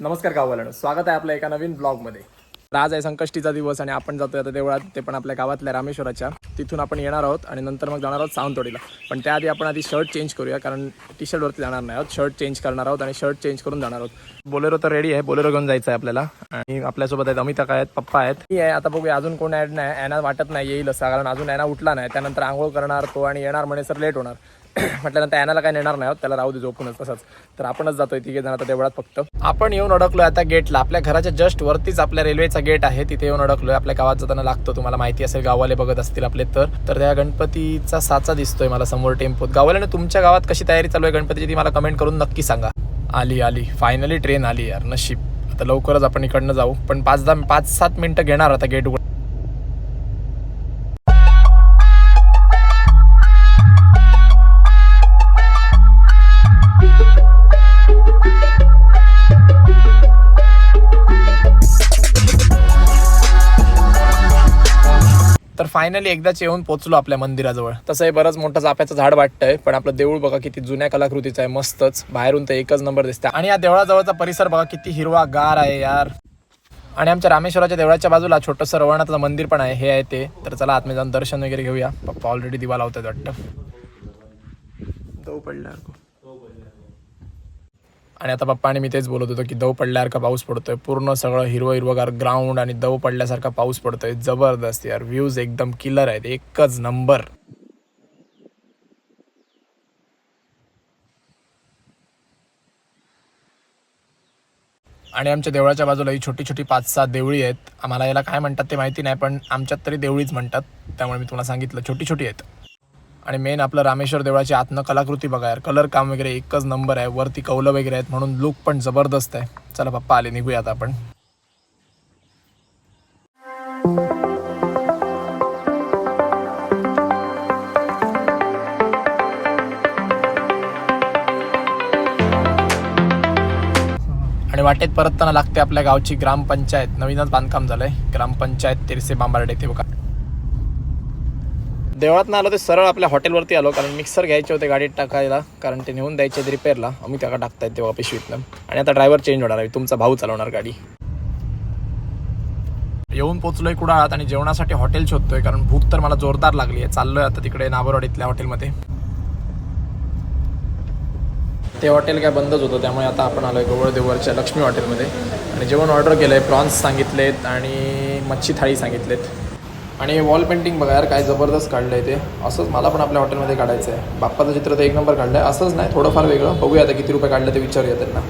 नमस्कार गाववाल्यानं. स्वागत आहे आपल्या एका नवीन ब्लॉगमध्ये. तर आज आहे संकष्टीचा दिवस आणि आपण जातोय आता देवळात ते पण आपल्या गावातल्या रामेश्वराच्या. तिथून आपण येणार आहोत आणि नंतर मग जाणार आहोत सावंतवाडीला. पण त्याआधी आपण आधी शर्ट चेंज करूया कारण टी शर्टवरती जाणार नाही आहोत. शर्ट चेंज करणार आहोत आणि शर्ट चेंज करून जाणार आहोत. बोलेरो तर रेडी आहे. बोलेरो घेऊन जायचं आहे आपल्याला. आणि आपल्यासोबत आहेत अमिता काय आहेत पप्पा आहेत. ही आहे. आता बघूया अजून कोण ॲड नाही ॲना वाटत नाही येईल असं. कारण अजून ॲना उठला नाही. त्यानंतर आंघोळ करणार तो आणि येणार म्हणे सर लेट होणार. म्हटल्यानंतर ॲनाला काय नेणार नाही त्याला राहू दे झोपूनच तसंच. तर आपणच जातोय तिघे जण आता देवळात फक्त. आपण येऊन अडकलो आता गेटला. आपल्या घराच्या जस्ट वरतीच आपल्या रेल्वेचा गेट आहे. तिथे येऊन अडकलोय. आपल्या गावात जाताना लागतो तुम्हाला माहिती असेल. गावाले बघत असतील आपले तर. तर त्या गणपतीचा साचा दिसतोय मला समोर टेम्पोत. गावाल्याने तुमच्या गावात कशी तयारी चालू आहे गणपतीची ती मला कमेंट करून नक्की सांगा. आली आली. फायनली ट्रेन आली यार. नशीब. आता लवकरच आपण इकडनं जाऊ. पण पाच दहा पाच सात मिनिटं घेणार आता गेट उघड फायनली एकदाच येऊन पोचलो आपल्या मंदिराजवळ. तसं हे बरंच मोठं चाफ्याचं झाड वाटतंय पण आपलं देऊळ बघा किती जुन्या कलाकृतीचं आहे मस्तच. बाहेरून तर एकच नंबर दिसतं आणि या देवळाजवळचा परिसर बघा किती हिरवा गार आहे यार. आणि आमच्या रामेश्वराच्या देवळाच्या बाजूला छोटंसं रवणाचं मंदिर पण आहे हे आहे ते. तर चला आतमध्ये जाऊन दर्शन वगैरे घेऊया. पप्पा ऑलरेडी दिवा लावतात वाटतं. दव पडल्यासारखं आणि आता पप्पा आणि मी तेच बोलत होतो की दव पडल्यासारखा पाऊस पडतोय. पूर्ण सगळं हिरवं हिरवगार ग्राउंड आणि दव पडल्यासारखा पाऊस पडतोय. जबरदस्त यार. व्ह्यूज एकदम किलर आहेत. एकच नंबर आणि आमच्या देवळाच्या बाजूला ही छोटी छोटी पाच सहा देवळी आहेत. आम्हाला याला काय म्हणतात ते माहिती नाही पण आमच्यात तरी देवळीच म्हणतात. त्यामुळे मी तुम्हाला सांगितलं छोटी छोटी आहेत. आणि मेन आपलं रामेश्वर देवळाची आत्म कलाकृती बघा यार. कलर काम वगैरे एकच नंबर आहे. वरती कौलं वगैरे आहेत म्हणून लुक पण जबरदस्त आहे. चला पप्पा आले निघूया आता आपण. आणि वाटेत परतताना लागते आपल्या गावची ग्रामपंचायत. नवीनच बांधकाम झालंय. ग्रामपंचायत तिरसे बांबार्डे ते बघा. देवळात आलो ते सरळ आपल्या हॉटेलवरती आलो कारण मिक्सर घ्यायचे होते गाडीत टाकायला कारण ते नेऊन द्यायचे आहेत रिपेअरला आम्ही त्याला टाकतायत तेव्हा पिशवीतनं आणि आता ड्रायव्हर चेंज होणार आहे. तुमचा भाऊ चालवणार गाडी. येऊन पोचलोय कुडाळात आणि जेवणासाठी हॉटेल शोधतोय कारण भूक तर मला जोरदार लागली आहे. चाललोय आता तिकडे नाबरवाडीतल्या हॉटेलमध्ये. ते हॉटेल काय बंदच होतं त्यामुळे आता आपण आलोय गोवळदेवरच्या लक्ष्मी हॉटेलमध्ये. आणि जेवण ऑर्डर केलं आहे प्रॉन्स सांगितलेत आणि मच्छी थाळी सांगितलेत. आणि वॉल पेंटिंग बघा यार काय जबरदस्त काढलं आहे ते. असंच मला पण आपल्या हॉटेलमध्ये काढायचं आहे बाप्पाचं चित्र तर एक नंबर काढलं आहे असंच नाही थोडंफार वेगळं. बघूया आता किती रुपये काढलं ते विचारूया त्यांना.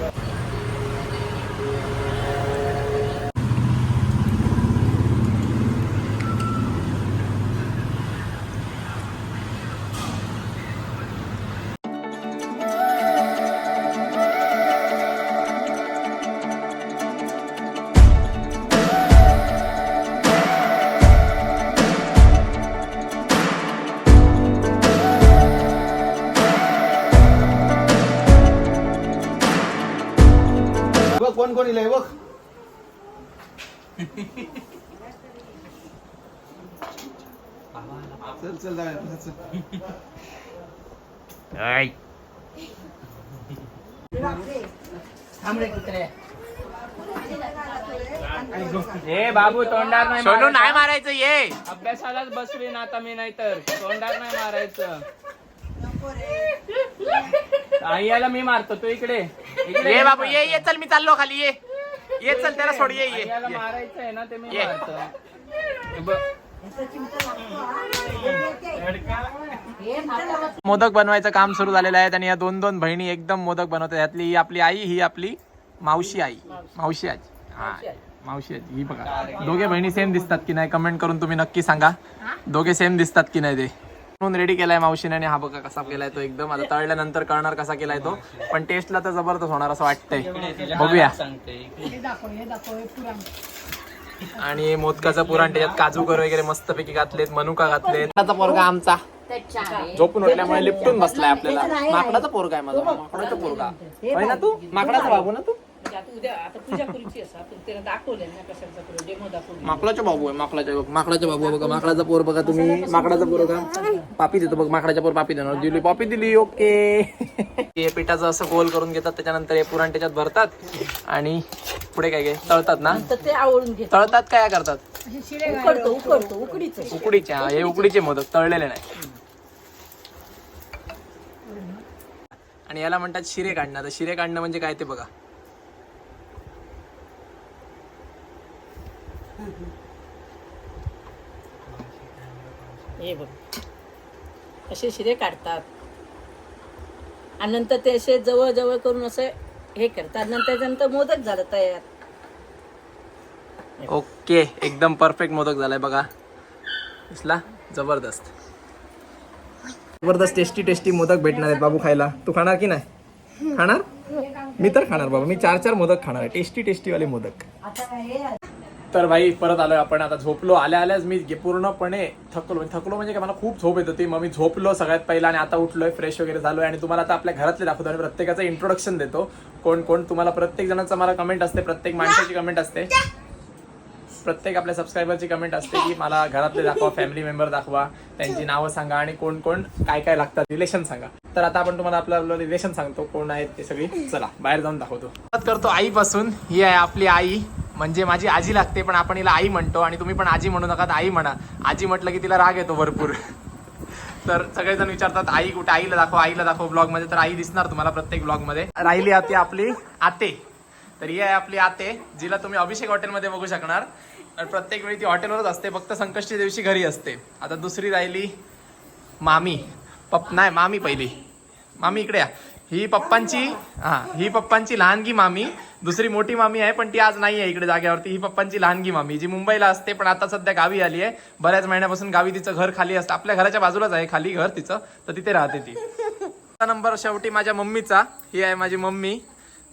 कोण कोण इलाय बघ. चल चल जाऊया चल ए बाबू तोंडार नाही सोनू नाही मारायचं. मारायचं ये. अभ्यासालाच बसवीन आता मी नाही तर तोंडार नाही मारायचं. आईयाला मी मारतो तू इकडे. इकडे ये बाबू ये ये चल मी चाललो खाली ये. ये चल त्याला सोड ये ये. आईयाला मारायचं आहे ना ते मी ये. मारतो. ब- मोदक बनवायचं काम सुरू झालेलं आहे आणि या दोन दोन बहिणी एकदम मोदक बनवतात. यातली ही आपली आई ही आपली मावशी आई. मावशी आजी. हा. मावशी आजी. ही बघा. दोघे बहिणी सेम दिसतात की नाही कमेंट करून तुम्ही नक्की सांगा. दोघे सेम दिसतात की नाही ते. म्हणून रेडी केलाय मावशीने आणि हा बघा कसा केलाय तो एकदम. आता तळल्यानंतर कळणार कसा केलाय तो. पण टेस्टला तर जबरदस्त होणार असं वाटतंय. बघूया. आणि मोदकाचं पुराण त्याच्यात काजू कर वगैरे मस्तपैकी घातलेत मनुका घातलेत. पोरगा आमचा. झोपून उठल्यामुळे लिपटून बसलाय आपल्याला. माकडाचा पोरगा आहे माझा. माकडाचा पोरगा. ना तू? माकडाचा बाबू ना तू? उद्या आता पूजा करूची असा पण त्याला दाखवले ना कशाचा करू डेमो दाखवले माकडाचा बाबू आहे माकडाच्या माकडाचा बाबू आहे बघा माकडाचा पोर बघा तुम्ही माकडाचा पोर बघा. पापी देतो बघ माकडाच्या पोर पापी देणार. दिली पापी दिली ओके. हे पिठाचं असं गोल करून घेतात त्याच्यानंतर हे पुरण त्याच्यात भरतात आणि पुढे काय काय तळतात ना? तर ते आवडून तळतात काय करतात? उकडतो उकडतो. उकडीच उकडीचे हा, हे उकडीचे मोदक तळलेले नाही. आणि याला म्हणतात शिरे काढणं. तर शिरे काढणं म्हणजे काय ते बघा. हे बघ. असे शिरे काढतात. आणि नंतर ते असे जवळ जवळ करून असं हे करतात. नंतर त्याच्यानंतर मोदक झालं तयार. ओके एकदम परफेक्ट मोदक झालाय बघा. दिसला? जबरदस्त. जबरदस्त टेस्टी टेस्टी मोदक भेटणार आहेत बाबू खायला. तू खाणार की नाही? खाणार? मी तर खाणार बाबा. मी चार चार मोदक खाणार आहे. टेस्टी टेस्टी वाले मोदक. तर भाई परत आलोय आपण. आता झोपलो. आल्या आल्याच मी पूर्णपणे थकलो. म्हणजे थकलो म्हणजे काय? मला खूप झोप येत होती. मग मी झोपलो सगळ्यात पहिला आणि आता उठलोय फ्रेश वगैरे झालोय. आणि तुम्हाला आता आपल्या घरातले दाखवतो आणि प्रत्येकाचं इंट्रोडक्शन देतो. कोण कोण? तुम्हाला प्रत्येक जणांचा मला कमेंट असते. प्रत्येक माणसाची कमेंट असते. प्रत्येक आपल्या सबस्क्रायबरची कमेंट असते की मला घरातले दाखवा फॅमिली मेंबर दाखवा त्यांची नावं सांगा आणि कोण कोण काय काय लागतात रिलेशन सांगा. तर आता आपण तुम्हाला आपलं आपलं रिलेशन सांगतो. कोण आहेत ते सगळी? चला बाहेर जाऊन दाखवतो. करतो आईपासून. ही आहे आपली आई. म्हणजे माझी आजी लागते पण आपण हिला आई म्हणतो आणि तुम्ही पण आजी म्हणू नका आई म्हणा. आजी म्हटलं की तिला राग येतो भरपूर. तर सगळेजण विचारतात आई कुठे? आईला दाखव आईला दाखव ब्लॉगमध्ये तर आई दिसणार तुम्हाला प्रत्येक ब्लॉगमध्ये राहिली आती आपली आते. तर ही आहे आपली आते जिला तुम्ही अभिषेक हॉटेलमध्ये बघू शकणार. प्रत्येक वेळी ती हॉटेलवरच असते फक्त संकष्टी दिवशी घरी असते. आता दुसरी राहिली मामी. पप नाही मामी पहिली. मामी इकडे या. ही पप्पांची हा ही पप्पांची लहानगी मामी. दुसरी मोठी मामी आहे पण ती आज नाही आहे इकडे जागेवरती. ही पप्पांची लहानगी मामी जी मुंबईला असते पण आता सध्या गावी आली आहे. बऱ्याच महिन्यापासून गावी तिचं घर खाली असतं. आपल्या घराच्या बाजूलाच आहे खाली घर तिचं. तर तिथे राहते ती. नंबर शेवटी माझ्या मम्मीचा. ही आहे माझी मम्मी.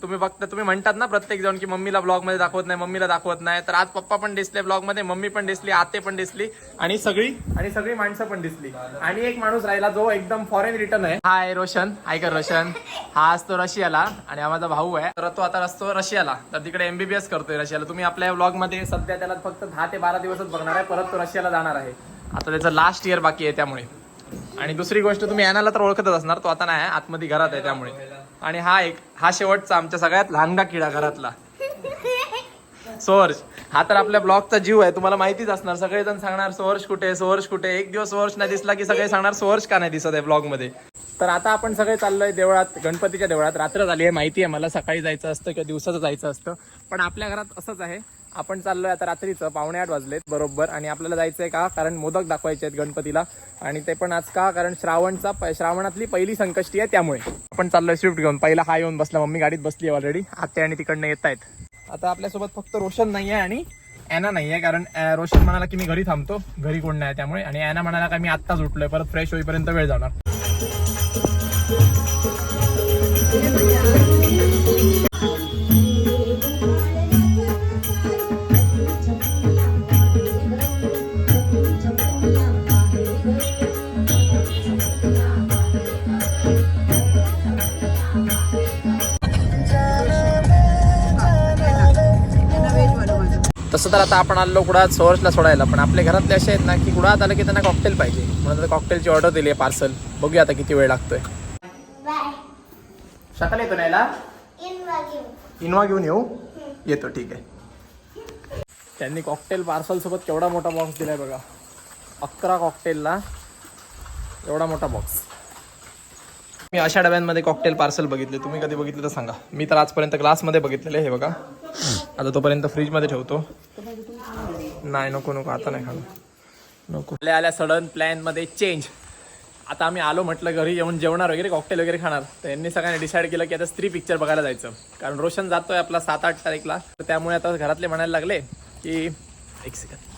तुम्ही बघता तुम्ही म्हणतात ना प्रत्येक जण की मम्मीला ब्लॉगमध्ये दाखवत नाही मम्मीला दाखवत नाही. तर आज पप्पा पण दिसले ब्लॉगमध्ये मम्मी पण दिसली आते पण दिसली आणि सगळी आणि सगळी माणसं पण दिसली. आणि एक माणूस राहिला जो एकदम फॉरेन रिटर्न आहे. हाय रोशन ऐकर रोशन. हा असतो रशियाला आणि हा माझा भाऊ आहे. तर तो आता असतो रशियाला. तर तिकडे एमबीबीएस करतोय रशियाला. तुम्ही आपल्या ब्लॉगमध्ये सध्या त्याला फक्त दहा ते बारा दिवसच बघणार आहे. परत तो रशियाला जाणार आहे. आता त्याचं लास्ट इयर बाकी आहे त्यामुळे. आणि दुसरी गोष्ट तुम्ही यानाला तर ओळखतच असणार तो आता नाही आतमध्ये घरात आहे त्यामुळे. आणि हा एक हा शेवटचा आमच्या सगळ्यात लहानगा किडा घरातला. सोहर्ष हा तर आपल्या ब्लॉगचा जीव आहे तुम्हाला माहितीच असणार. सगळेजण सांगणार सोहर्ष कुठे सोहर्ष कुठे एक दिवस सोहर्ष नाही दिसला की सगळे सांगणार सोहर्ष का नाही दिसत आहे ब्लॉगमध्ये तर आता आपण सगळे चाललोय देवळात गणपतीच्या देवळात. रात्र झाली आहे माहिती आहे मला सकाळी जायचं असतं किंवा दिवसाचं जायचं असतं. पण आपल्या घरात असंच आहे आपण चाललोय आता रात्रीचं पावणे आठ वाजलेत बरोबर. आणि आपल्याला जायचंय का? कारण मोदक दाखवायचे आहेत गणपतीला. आणि ते पण आज का? कारण श्रावणचा श्रावणातली पहिली संकष्टी आहे त्यामुळे. आपण चाललोय स्विफ्ट घेऊन. पहिला हा येऊन बसला. मम्मी गाडीत बसली ऑलरेडी आते आणि तिकडनं येत आहेत. आता आपल्यासोबत फक्त रोशन नाही आहे आणि ॲना नाही आहे कारण रोशन म्हणाला की मी घरी थांबतो. घरी कोण नाही त्यामुळे. आणि ॲना म्हणाला का मी आत्ताच उठलोय. परत फ्रेश होईपर्यंत वेळ जाणार. तसं तर आता आपण आलो कुडात सोर्सला सोडायला पण आपल्या घरातले असे आहेत ना की कुडात आलं की त्यांना कॉकटेल पाहिजे. म्हणून कॉकटेलची ऑर्डर दिली आहे पार्सल बघूया आता किती वेळ लागतोय. शकल येतो नाहीला इनवा घेऊन. येऊ? येतो ठीक आहे. त्यांनी कॉकटेल पार्सल सोबत केवढा मोठा बॉक्स दिलाय बघा. अकरा कॉकटेलला एवढा मोठा बॉक्स मी अशा डब्यांमध्ये कॉकटेल पार्सल बघितले. तुम्ही कधी बघितले तर सांगा. मी तर आजपर्यंत ग्लासमध्ये बघितलेले हे बघा. आता तोपर्यंत फ्रीजमध्ये ठेवतो. नाही नको नको आता नाही खाणं नको. आल्या आल्या सडन प्लॅनमध्ये चेंज आता आम्ही आलो म्हटलं घरी येऊन जेवणार वगैरे कॉकटेल वगैरे खाणार. तर यांनी सगळ्यांनी डिसाईड केलं की आता स्त्री पिक्चर बघायला जायचं. कारण रोशन जातोय आपला सात आठ तारीखला. तर त्यामुळे आता घरातले म्हणायला लागले की एक सेकंद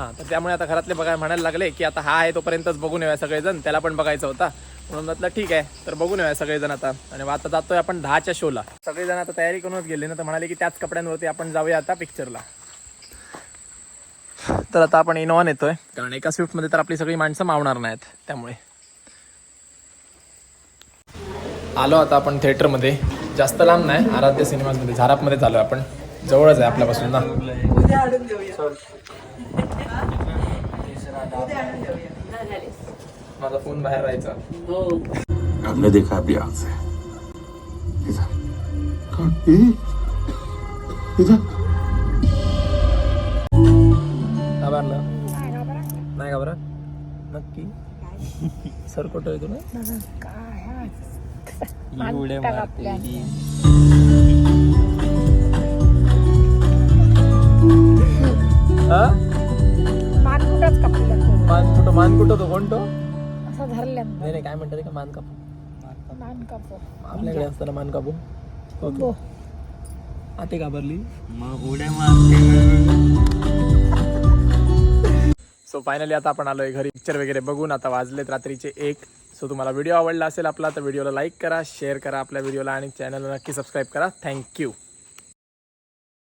हां तर त्यामुळे आता घरातले बघायला म्हणायला लागले की आता हा आहे तोपर्यंतच बघून येऊया सगळेजण. त्याला पण बघायचा होता. म्हणून म्हटलं ठीक आहे तर बघून येऊया सगळेजण आता. आणि आता जातोय आपण दहाच्या शोला सगळेजण आता तयारी करूनच गेले ना तर म्हणाले की त्याच कपड्यांवरती आपण जाऊया आता पिक्चरला तर आता आपण इनोव्हा नेतोय. कारण एका स्विफ्टमध्ये तर आपली सगळी माणसं मावणार नाहीत त्यामुळे. आलो आता आपण थिएटरमध्ये जास्त लांब नाही आराध्य सिनेमामध्ये झारापमध्ये चालू आहे आपण. जवळच आहे आपल्यापासून ना. माझा फोन बाहेर राहायचा. हो हमने देखा अभी आग से। इधर। कौन? ये? इधर। घाबरलं नाही घाबरा. नक्की. सर कुठं आहे तुला हा? मान कुठंच कापला मान कुठं मान कुठं तो कोण तो? असं धरल्या नाही नाही काय म्हणतात ते का मान कापू. मान कापो. आपल्याकडे असताना मान कापू. ओके. आते घाबरली सो फायनली आता आपण आलोय घरी. पिक्चर वगैरे बघून आता वाजलेत रात्रीचे एक. सो तुम्हाला व्हिडिओ आवडला असेल आपला तर व्हिडिओला लाईक करा शेअर करा आपल्या व्हिडिओला आणि चॅनलला नक्की सबस्क्राईब करा. थँक्यू